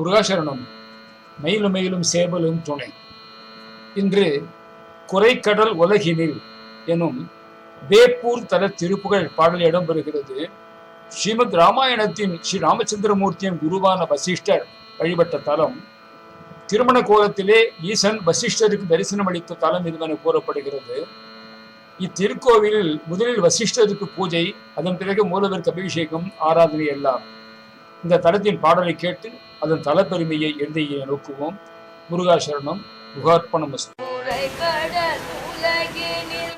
முருகாசரணம் மயிலும் மயிலும் சேவலும் துணை. இன்று குறைக்கடல் உலகினில் எனும் வேப்பூர் தல திருப்புகழ் பாடல் இடம்பெறுகிறது. ஸ்ரீமத் ராமாயணத்தின் ஸ்ரீ ராமச்சந்திரமூர்த்தியின் குருவான வசிஷ்டர் வழிபட்ட தலம் திருமண கோலத்திலே ஈசன் வசிஷ்டருக்கு தரிசனம் அளித்த தலம் இதுவென கூறப்படுகிறது. இத்திருக்கோவிலில் முதலில் வசிஷ்டருக்கு பூஜை அதன் பிறகு மூலவருக்கு அபிஷேகம் ஆராதனை எல்லாம். இந்த தலத்தின் பாடலை கேட்டு அதன் தலப்பெருமையை எழுதிய நோக்குவோம்? முருகாசரணம் முகார்ப்பணம் உரைகடல் உலகினில்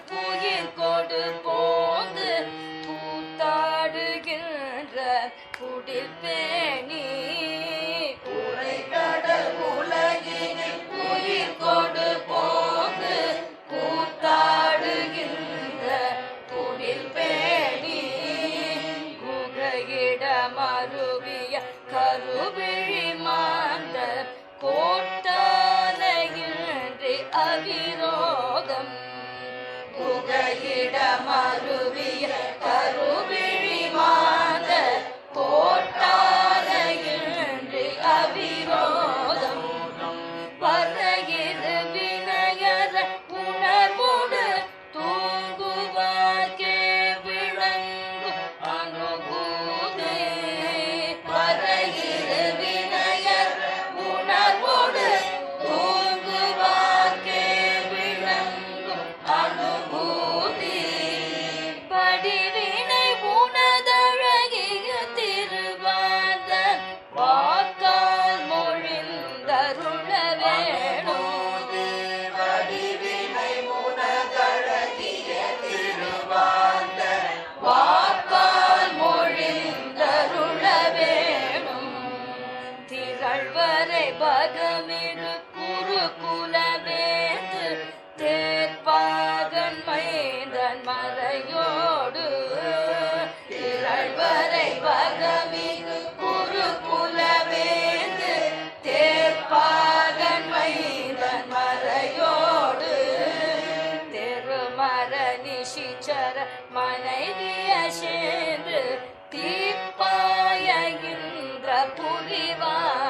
மொழிந்தருள शिचर मनै शेरुपय इन्द्र तु वा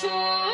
Sure.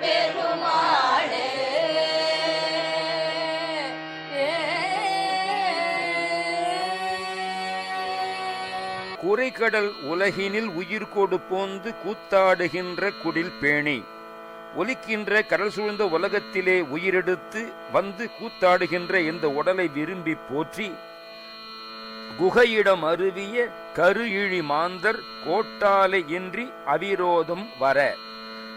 பெருமாளே. குறைகடல் உலகினில் உயிர் கொடு போந்து கூத்தாடுகின்ற குடில் பேணி. ஒலிக்கின்ற கடல் சூழ்ந்த உலகத்திலே உயிரெடுத்து வந்து கூத்தாடுகின்ற இந்த உடலை விரும்பி போற்றி. குகையிடம் அருவிய கரு இழி மாந்தர் கோட்டாலை இன்றி அவிரோதம் வர.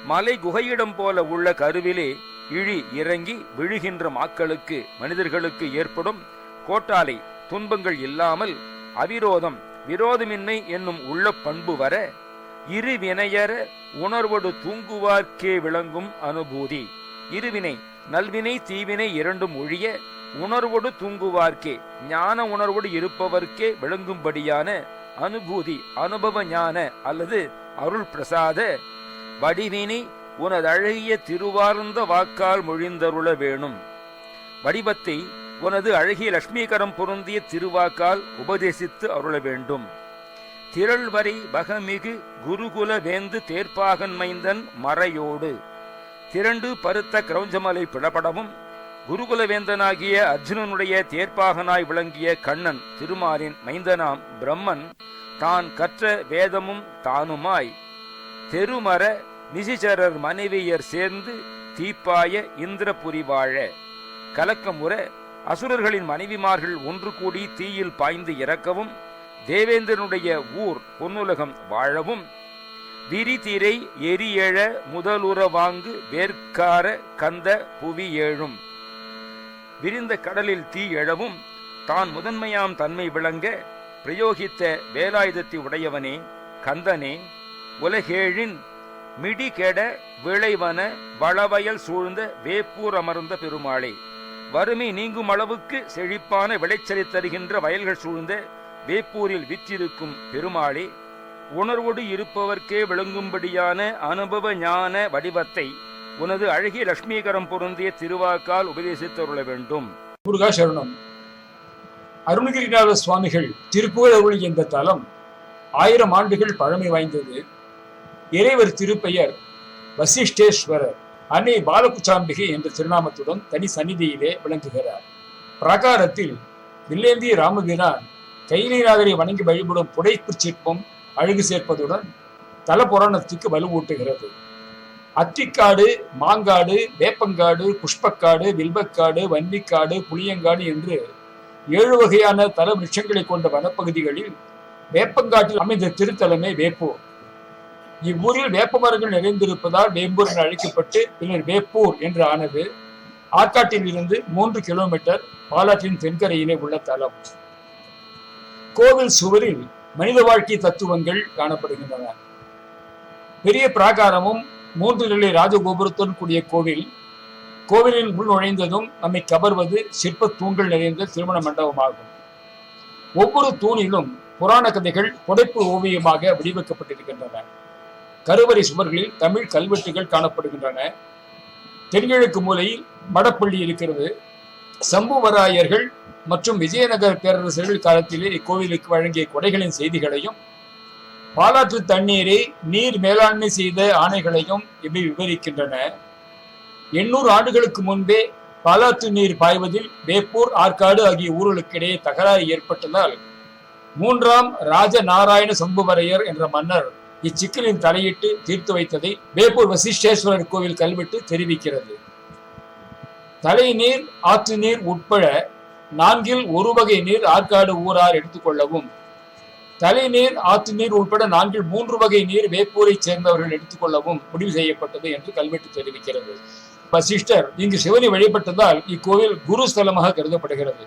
மலை குகையிடம் போல உள்ள கருவிலே இழி இறங்கி விழுகின்ற மாக்களுக்கு மனிதர்களுக்கு ஏற்படும் கோட்டாலை துன்பங்கள் இல்லாமல் அவிரோதம் விரோதமின்மை என்னும் உள்ள பண்பு வர இரு வினையர உணர்வொடு தூங்குவார்க்கே விளங்கும் அனுபூதி. இருவினை நல்வினை தீவினை இரண்டும் ஒழிய உணர்வோடு தூங்குவார்க்கே ஞான உணர்வோடு இருப்பவர்க்கே விளங்கும்படியான அனுபூதி அனுபவ ஞான அல்லது அருள் பிரசாத வடிவினை உனதழகிய திருவார்ந்த வாக்கால் மொழிந்தருள வேணும். வடிவத்தை உனது அழகிய லட்சுமிகரம் பொருந்திய திருவாக்கால் உபதேசித்து அருள வேண்டும். திரள்வரை பகமிகு குருகுல வேந்து தேர்ப்பாகன் மைந்தன் மறையோடு. திரண்டு பருத்த கிரௌஞ்சமலை பிளபடவும் குருகுலவேந்தனாகிய அர்ஜுனனுடைய தேர்ப்பாகனாய் விளங்கிய கண்ணன் திருமாலின் மைந்தனாம் பிரம்மன் தான் கற்ற வேதமும் தானுமாய் தெருமர நிசிச்சரர் மனைவியர் சேர்ந்து தீப்பாய இந்திரபுரி வாழ. கலக்கமுற அசுரர்களின் மனைவிமார்கள் ஒன்று கூடி தீயில் பாய்ந்து இறக்கவும் தேவேந்திரனுடைய ஊர் பொன்னுலகம் வாழவும். விரிதிரை எரியழ முதலுற வாங்கு வேர்க்கார கந்த புவி ஏழும். விரிந்த கடலில் தீ எழவும் தான் முதன்மையாம் தன்மை விளங்க பிரயோகித்த வேலாயுதத்தை உடையவனே கந்தனே. உலகேழின் மிடிகெட விளைவன வளவயல் சூழ்ந்த வேப்பூர் அமர்ந்த பெருமாளே வறுமை நீங்கும் அளவுக்கு செழிப்பான விளைச்சலை தருகின்ற வயல்கள் சூழ்ந்த வேப்பூரில் விற்றிருக்கும் பெருமாளே உணர்வோடு இருப்பவர்க்கே விளங்கும்படியான அனுபவ ஞான வடிவத்தை உனது அழகிய லட்சுமீகரம் பொருந்திய திருவாக்கால் உபதேசித்தருள வேண்டும். முருகா சரணம். அருணகிரிநாத சுவாமிகள் திருப்புகழ் அருளி என்ற தலம் ஆயிரம் ஆண்டுகள் பழமை வாய்ந்தது. இறைவர் திருப்பெயர் வசிஷ்டேஸ்வரர். அன்னை பாலகுச்சாம்பிகை என்ற திருநாமத்துடன் தனி சந்நிதியிலே விளங்குகிறார். பிரகாரத்தில் வில்லேந்தி ராமவீரான் கைலிநாதரை வணங்கி வழிபடும் புடைப்பு சிற்பம் அழகு சேர்ப்பதுடன் தலபுராணத்துக்கு வலுவூட்டுகிறது. அத்திக்காடு மாங்காடு வேப்பங்காடு புஷ்பக்காடு வில்வக்காடு வன்னிக்காடு புளியங்காடு என்று ஏழு வகையான தல விருட்சங்களை கொண்ட வனப்பகுதிகளில் வேப்பங்காட்டில் அமைந்த திருத்தலமே வேப்பூர். இவ்வூரில் வேப்ப மரங்கள் நிறைந்திருப்பதால் வேம்பூர் என அழைக்கப்பட்டு பின்னர் வேப்பூர் என்று ஆனது. ஆற்காட்டில் இருந்து மூன்று கிலோமீட்டர் பாலாற்றின் தென்கரையிலே உள்ள தலம். கோவில் சுவரில் மனித வாழ்க்கை தத்துவங்கள் காணப்படுகின்றன. பெரிய பிராகாரமும் மூன்று நிலை ராஜகோபுரத்துடன் கூடிய கோவில். கோவிலின் உள் நுழைந்ததும் நம்மை கவர்வது சிற்ப தூண்கள் நிறைந்த திருமண மண்டபமாகும். ஒவ்வொரு தூணிலும் புராண கதைகள் புடைப்பு ஓவியமாக வடிவமைக்கப்பட்டிருக்கின்றன. கருவறை சுவர்களில் தமிழ் கல்வெட்டுகள் காணப்படுகின்றன. தென்கிழக்கு மூலையில் மடப்பள்ளி இருக்கிறது. சம்புவராயர்கள் மற்றும் விஜயநகர பேரரசர்கள் காலத்திலே இக்கோவிலுக்கு வழங்கிய கொடைகளின் செய்திகளையும் பாலாற்று தண்ணீரை நீர் மேலாண்மை செய்த ஆணைகளையும் இவை விவரிக்கின்றன. எண்ணூறு ஆண்டுகளுக்கு முன்பே பாலாற்று நீர் பாய்வதில் வேப்பூர் ஆற்காடு ஆகிய ஊர்களுக்கிடையே தகராறு ஏற்பட்டதால் மூன்றாம் ராஜநாராயண சம்புவரையர் என்ற மன்னர் இச்சிக்கலின் தலையிட்டு தீர்த்து வைத்ததை வேப்பூர் வசிஷ்டேஸ்வரர் கோவில் கல்வெட்டு தெரிவிக்கிறது. தலை நீர் ஆற்று நீர் உட்பட நான்கில் ஒரு வகை நீர் ஆற்காடு ஊரார் எடுத்துக்கொள்ளவும் தலை நீர் ஆற்று நீர் உட்பட நான்கில் மூன்று வகை நீர் வேப்பூரை சேர்ந்தவர்கள் எடுத்துக்கொள்ளவும் முடிவு செய்யப்பட்டது என்று கல்வெட்டு தெரிவிக்கிறது. வசிஷ்டர் இங்கு சிவனை வழிபட்டதால் இக்கோவில் குரு ஸ்தலமாக கருதப்படுகிறது.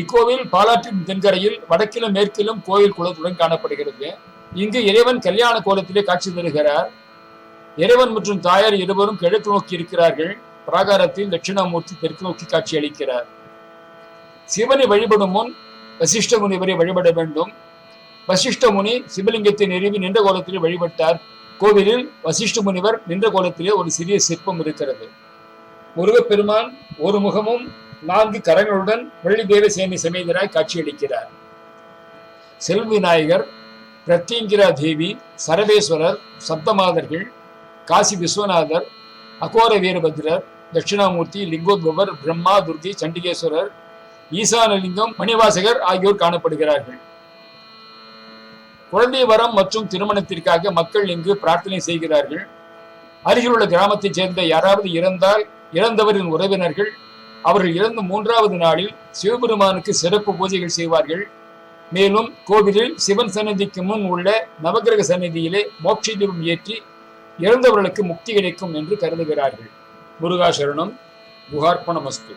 இக்கோவில் பாலாற்றின் தென்கரையில் வடக்கிலும் மேற்கிலும் கோயில் குளத்துடன் காணப்படுகிறது. இங்கு இறைவன் கல்யாண கோலத்திலே காட்சி தருகிறார். இறைவன் மற்றும் தாயார் இருவரும் கிழக்கு நோக்கி இருக்கிறார்கள். பிராகாரத்தில் தட்சிணாமூர்த்தி தெற்கு நோக்கி காட்சி அளிக்கிறார். சிவனை வழிபடும் முன் வசிஷ்ட முனிவரை வழிபட வேண்டும். வசிஷ்ட முனி சிவலிங்கத்தை நிறுவி நின்ற கோலத்திலே வழிபட்டார். கோவிலில் வசிஷ்ட முனிவர் நின்ற கோலத்திலே ஒரு சிறிய சிற்பம் இருக்கிறது. முருகப்பெருமான் ஒரு முகமும் நான்கு கரங்களுடன் வெள்ளி தேவசேனை சமேதராய் காட்சியளிக்கிறார். செல்விநாயகர் பிரத்யங்கிரா தேவி சரவேஸ்வரர் சப்தமாதர்கள் காசி விஸ்வநாதர் அகோர வீரபத்ரர் தட்சிணாமூர்த்தி லிங்கோத்பவர் பிரம்மா துர்கி சண்டிகேஸ்வரர் ஈசானலிங்கம் மணிவாசகர் ஆகியோர் காணப்படுகிறார்கள். குழந்தை வரம் மற்றும் திருமணத்திற்காக மக்கள் இங்கு பிரார்த்தனை செய்கிறார்கள். அருகிலுள்ள கிராமத்தைச் சேர்ந்த யாராவது இறந்தால் இறந்தவரின் உறவினர்கள் அவர்கள் இறந்த மூன்றாவது நாளில் சிவபெருமானுக்கு சிறப்பு பூஜைகள் செய்வார்கள். மேலும் கோவிலில் சிவன் சன்னதிக்கு முன் உள்ள நவகிரக சன்னதியிலே மோட்ச தீபம் ஏற்றி இறந்தவர்களுக்கு முக்தி கிடைக்கும் என்று கருதுகிறார்கள். முருகாசரணம் குகார்ப்பணமஸ்து